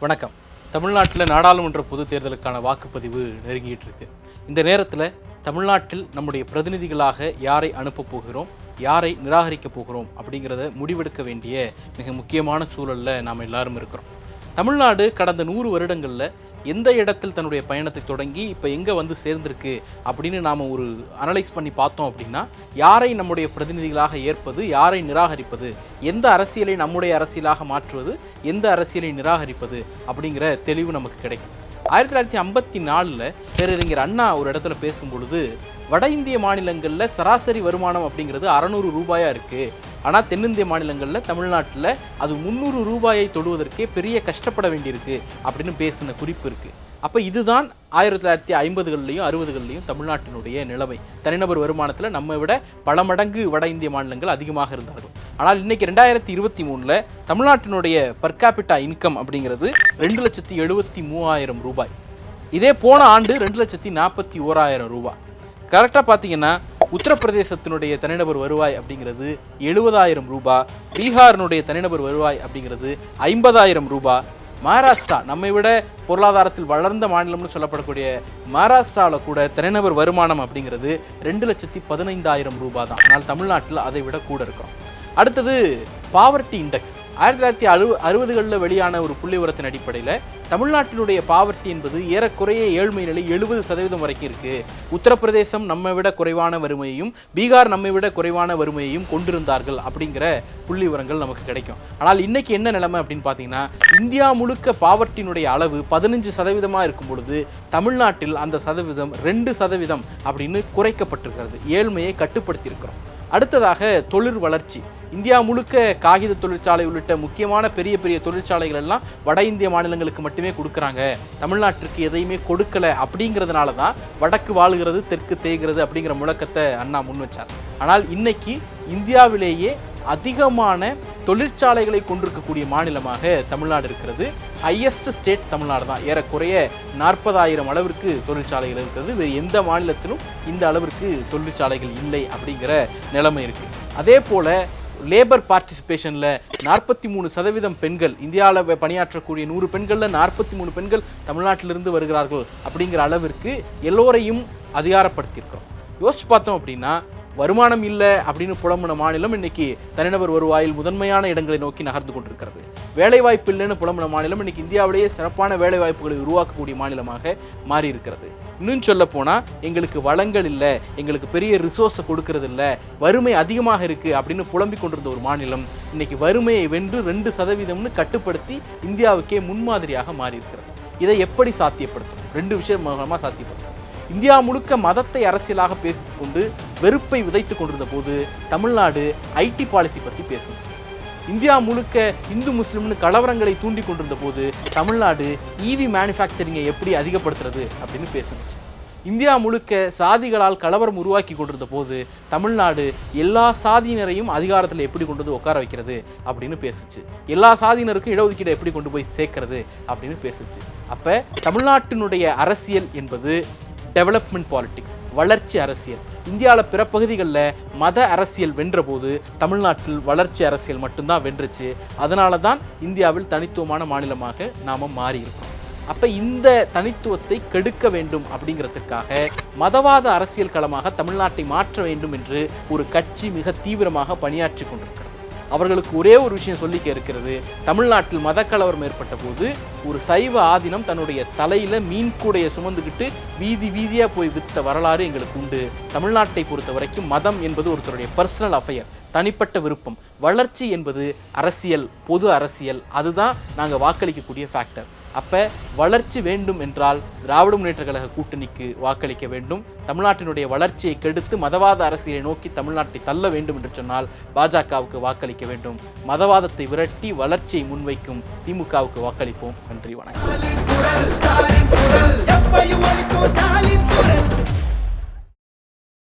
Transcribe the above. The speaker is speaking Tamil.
வணக்கம். தமிழ்நாட்டில் நாடாளுமன்ற பொதுத் தேர்தலுக்கான வாக்குப்பதிவு நெருங்கிட்டு இருக்கு. இந்த நேரத்தில் தமிழ்நாட்டில் நம்முடைய பிரதிநிதிகளாக யாரை அனுப்பப் போகிறோம் யாரை நிராகரிக்கப் போகிறோம் அப்படிங்கிறத முடிவெடுக்க வேண்டிய மிக முக்கியமான சூழலில் நாம் எல்லாரும் இருக்கிறோம். தமிழ்நாடு கடந்த நூறு வருடங்களில் எந்த இடத்தில் தன்னுடைய பயணத்தை தொடங்கி இப்போ எங்கே வந்து சேர்ந்திருக்கு அப்படின்னு நாம் ஒரு அனலைஸ் பண்ணி பார்த்தோம் அப்படின்னா யாரை நம்முடைய பிரதிநிதிகளாக ஏற்பது யாரை நிராகரிப்பது எந்த அரசியலை நம்முடைய அரசியலாக மாற்றுவது எந்த அரசியலை நிராகரிப்பது அப்படிங்கிற தெளிவு நமக்கு கிடைக்கும். ஆயிரத்தி தொள்ளாயிரத்தி ஐம்பத்தி நாலில் பேரறிஞர் அண்ணா ஒரு இடத்துல பேசும்பொழுது வட இந்திய மாநிலங்களில் சராசரி வருமானம் அப்படிங்கிறது அறநூறு ரூபாயாக இருக்குது ஆனால் தென்னிந்திய மாநிலங்களில் தமிழ்நாட்டில் அது முந்நூறு ரூபாயை தொடுவதற்கே பெரிய கஷ்டப்பட வேண்டியிருக்கு அப்படின்னு பேசின குறிப்பு இருக்குது அப்போ இதுதான் ஆயிரத்தி தொள்ளாயிரத்தி ஐம்பதுகள்லையும் அறுபதுகள்லையும் தமிழ்நாட்டினுடைய நிலைமை. தனிநபர் வருமானத்தில் நம்ம விட பல மடங்கு வட இந்திய மாநிலங்கள் அதிகமாக இருந்தார்கள். ஆனால் இன்னைக்கு ரெண்டாயிரத்தி இருபத்தி மூணில் தமிழ்நாட்டினுடைய பர்காபிட்டா இன்கம் அப்படிங்கிறது ரெண்டு லட்சத்தி எழுபத்தி மூவாயிரம் ரூபாய். இதே போன ஆண்டு ரெண்டு லட்சத்தி நாற்பத்தி ஓராயிரம் ரூபாய். கரெக்டாக பார்த்தீங்கன்னா உத்தரப்பிரதேசத்தினுடைய தனிநபர் வருவாய் அப்படிங்கிறது எழுபதாயிரம் ரூபாய் பீகாரினுடைய தனிநபர் வருவாய் அப்படிங்கிறது ஐம்பதாயிரம் ரூபாய் மகாராஷ்டிரா நம்மை விட பொருளாதாரத்தில் வளர்ந்த மாநிலம்னு சொல்லப்படக்கூடிய மகாராஷ்டிராவில் கூட தனிநபர் வருமானம் அப்படிங்கிறது ரெண்டு லட்சத்தி பதினைந்தாயிரம் ரூபாய் தான் ஆனால் தமிழ்நாட்டில் அதை விட கூட இருக்கும். அடுத்தது பாவர்ட்டி இண்டெக்ஸ் ஆயிரத்தி தொள்ளாயிரத்தி அறு அறுபதுகளில் வெளியான ஒரு புள்ளி உரத்தின் அடிப்படையில் தமிழ்நாட்டினுடைய பாவர்ட்டி என்பது ஏறக்குறைய ஏழ்மை நிலை எழுபது சதவீதம் வரைக்கும் இருக்குது உத்தரப்பிரதேசம் நம்மை விட குறைவான வறுமையையும் பீகார் நம்மை விட குறைவான வறுமையையும் கொண்டிருந்தார்கள் அப்படிங்கிற புள்ளி விவரங்கள் நமக்கு கிடைக்கும். ஆனால் இன்னைக்கு என்ன நிலைமை அப்படின்னு பார்த்தீங்கன்னா இந்தியா முழுக்க பாவர்ட்டினுடைய அளவு பதினஞ்சு சதவீதமாக இருக்கும் பொழுது தமிழ்நாட்டில் அந்த சதவீதம் ரெண்டு சதவீதம் அப்படின்னு குறைக்கப்பட்டிருக்கிறது. ஏழ்மையை கட்டுப்படுத்தி அடுத்ததாக தொழில் வளர்ச்சி. இந்தியா முழுக்க காகித தொழிற்சாலை உள்ளிட்ட முக்கியமான பெரிய பெரிய தொழிற்சாலைகள் எல்லாம் வட இந்திய மாநிலங்களுக்கு மட்டுமே கொடுக்குறாங்க. தமிழ்நாட்டிற்கு எதையுமே கொடுக்கல அப்படிங்கிறதுனால தான் வடக்கு வாழுகிறது தெற்கு தேய்கிறது அப்படிங்கிற முழக்கத்தை அண்ணா முன் வச்சார். ஆனால் இன்னைக்கு இந்தியாவிலேயே அதிகமான தொழிற்சாலைகளை கொண்டிருக்கக்கூடிய மாநிலமாக தமிழ்நாடு இருக்கிறது. ஹையஸ்ட் ஸ்டேட் தமிழ்நாடு தான். ஏறக்குறைய நாற்பதாயிரம் அளவிற்கு தொழிற்சாலைகள் இருக்கிறது. வேறு எந்த மாநிலத்திலும் இந்த அளவிற்கு தொழிற்சாலைகள் இல்லை அப்படிங்கிற நிலைமை இருக்குது அதே போல் லேபர் பார்ட்டிசிபேஷனில் நாற்பத்தி மூணு சதவீதம் பெண்கள் இந்தியாவில் பணியாற்றக்கூடிய நூறு பெண்களில் நாற்பத்தி மூணு பெண்கள் தமிழ்நாட்டிலிருந்து வருகிறார்கள் அப்படிங்கிற அளவிற்கு எல்லோரையும் அதிகாரப்படுத்தியிருக்கிறோம். யோசிச்சு பார்த்தோம் அப்படின்னா வருமானம் இல்லை அப்படின்னு புலம்புன மாநிலம் இன்னைக்கு தனிநபர் வருவாயில் முதன்மையான இடங்களை நோக்கி நகர்ந்து கொண்டிருக்கிறது. வேலைவாய்ப்பு இல்லைன்னு புலம்புன மாநிலம் இன்னைக்கு இந்தியாவிலேயே சிறப்பான வேலைவாய்ப்புகளை உருவாக்கக்கூடிய மாநிலமாக மாறி இருக்கிறது இன்னும் சொல்ல போனால் எங்களுக்கு வளங்கள் இல்லை எங்களுக்கு பெரிய ரிசோர்ஸை கொடுக்கறது இல்லை வறுமை அதிகமாக இருக்குது அப்படின்னு புலம்பிக் கொண்டிருந்த ஒரு மாநிலம் இன்னைக்கு வறுமையை வென்று ரெண்டு சதவீதம்னு கட்டுப்படுத்தி இந்தியாவுக்கே முன்மாதிரியாக மாறி இருக்கிறது இதை எப்படி சாத்தியப்படுத்தும்? ரெண்டு விஷயம் மூலமாக சாத்தியப்படுத்தும். இந்தியா முழுக்க மதத்தை அரசியலாக பேசிக்கொண்டு வெறுப்பை விதைத்து கொண்டிருந்த போது தமிழ்நாடு ஐடி பாலிசி பற்றி பேசுச்சு. இந்தியா முழுக்க இந்து முஸ்லிம்னு கலவரங்களை தூண்டி கொண்டிருந்த போது தமிழ்நாடு ஈவி மேனுஃபேக்சரிங்கை எப்படி அதிகப்படுத்துறது அப்படின்னு பேசுனுச்சு. இந்தியா முழுக்க சாதிகளால் கலவரம் உருவாக்கி கொண்டிருந்த போது தமிழ்நாடு எல்லா சாதியினரையும் அதிகாரத்தில் எப்படி கொண்டு வந்து உட்கார வைக்கிறது அப்படின்னு பேசுச்சு. எல்லா சாதியினருக்கும் இடஒதுக்கீடு எப்படி கொண்டு போய் சேர்க்கறது அப்படின்னு பேசுச்சு. அப்போ தமிழ்நாட்டினுடைய அரசியல் என்பது டெவலப்மெண்ட் பாலிடிக்ஸ் வளர்ச்சி அரசியல். இந்தியாவில் பிற பகுதிகளில் மத அரசியல் வென்றபோது தமிழ்நாட்டில் வளர்ச்சி அரசியல் மட்டும்தான் வென்றுச்சு. அதனால தான் இந்தியாவில் தனித்துவமான மாநிலமாக நாம் மாறியிருக்கோம் அப்போ இந்த தனித்துவத்தை கெடுக்க வேண்டும் அப்படிங்கிறதுக்காக மதவாத அரசியல் களமாக தமிழ்நாட்டை மாற்ற வேண்டும் என்று ஒரு கட்சி மிக தீவிரமாக பணியாற்றி கொண்டிருக்கிறது. அவர்களுக்கு ஒரே ஒரு விஷயம் சொல்லிக்க இருக்கிறது தமிழ்நாட்டில் மதக்கலவரம் ஏற்பட்ட போது ஒரு சைவ ஆதீனம் தன்னுடைய தலையில மீன் கூடைய சுமந்துக்கிட்டு வீதி வீதியா போய் வித்த வரலாறு எங்களுக்கு உண்டு. தமிழ்நாட்டை பொறுத்த வரைக்கும் மதம் என்பது ஒருத்தருடைய பர்சனல் அஃபையர் தனிப்பட்ட விருப்பம். வளர்ச்சி என்பது அரசியல் பொது அரசியல். அதுதான் நாங்கள் வாக்களிக்கக்கூடிய ஃபேக்டர் அப்போ வளர்ச்சி வேண்டும் என்றால் திராவிட முன்னேற்ற கழக கூட்டணிக்கு வாக்களிக்க வேண்டும். தமிழ்நாட்டினுடைய வளர்ச்சியை கெடுத்து மதவாத அரசியலை நோக்கி தமிழ்நாட்டை தள்ள வேண்டும் என்று சொன்னால் பாஜகவுக்கு வாக்களிக்க வேண்டும். மதவாதத்தை விரட்டி வளர்ச்சியை முன்வைக்கும் திமுகவுக்கு வாக்களிப்போம். நன்றி வணக்கம்.